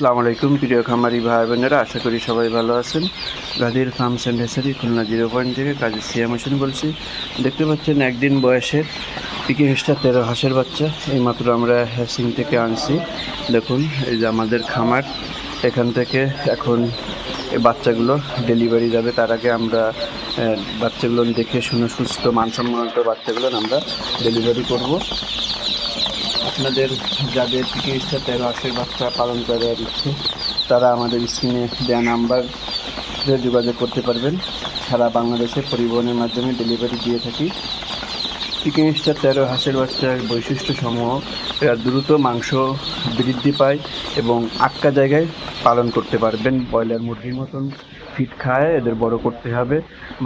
আসসালামু আলাইকুম, প্রিয় খামারি ভাই বোনেরা, আশা করি সবাই ভালো আছেন। গাজীর farms and hatchery Khulna zero point থেকে কাজী সিয়াম হোসেন বলছি। দেখতে পাচ্ছেন একদিন বয়সের, পিকে হেস্টার তেরো হাঁসের বাচ্চা। এইমাত্র আমরা হ্যাসিং থেকে আনছি। দেখুন, এই যে আমাদের খামার, এখান থেকে এখন বাচ্চাগুলো ডেলিভারি যাবে। তার আগে আমরা বাচ্চাগুলো দেখে শুনে সুস্থ, মানসম্মত বাচ্চাগুলো আমরা ডেলিভারি করব। আপনাদের যাদের চিকিৎসা তেরো আশের বাচ্চা পালন করার ইচ্ছে তারা আমাদের স্ক্রিনে দেওয়া নাম্বার যোগাযোগ করতে পারবেন। সারা বাংলাদেশে পরিবহনের মাধ্যমে ডেলিভারি দিয়ে থাকি। চিকেন স্টার তেরো হাঁসের বাচ্চার বৈশিষ্ট্য সমূহ এরা দ্রুত মাংস বৃদ্ধি পায় এবং আটকা জায়গায় পালন করতে পারবেন, ব্রয়লার মুরগির মতন। ফিট খায়, এদের বড় করতে হবে।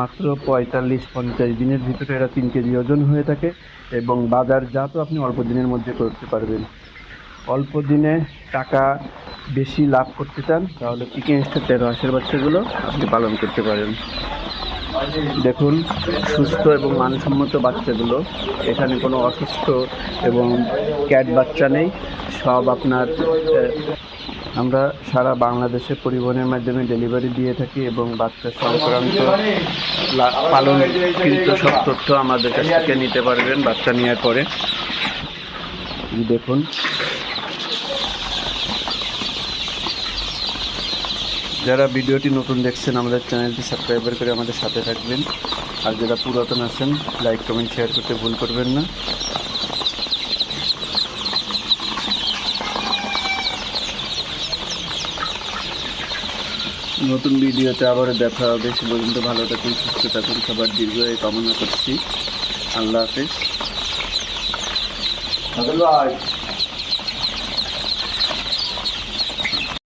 মাত্র পঁয়তাল্লিশ, পঞ্চাশ দিনের ভিতরে এরা তিন কেজি ওজন হয়ে থাকে এবং বাজার বাজারজাতও আপনি অল্প দিনের মধ্যে করতে পারবেন। অল্প দিনে টাকা বেশি লাভ করতে চান, তাহলে চিকেন স্টার তেরো হাঁসের বাচ্চাগুলো, আপনি পালন করতে পারেন। দেখুন, সুস্থ এবং মানসম্মত বাচ্চাগুলো, এখানে কোনো অসুস্থ এবং ক্যাট বাচ্চা নেই, সব আপনার আমরা সারা বাংলাদেশে পরিবহনের মাধ্যমে ডেলিভারি দিয়ে থাকি এবং বাচ্চা সংক্রান্ত লা- পালন কিন্তু সব তথ্য আমাদের কাছ থেকে নিতে পারবেন, বাচ্চা নেওয়ার পরে। দেখুন। যারা ভিডিওটি নতুন দেখছেন, আমাদের চ্যানেলটি সাবস্ক্রাইবার করে আমাদের সাথে থাকবেন। আর যারা পুরাতন আছেন লাইক কমেন্ট শেয়ার করতে ভুল করবেন না। নতুন ভিডিওতে আবার দেখা হবে। সে পর্যন্ত ভালো থাকুন, সুস্থ থাকুন। সবার দীর্ঘ এই কামনা করছি। আল্লাহ হাফেজ।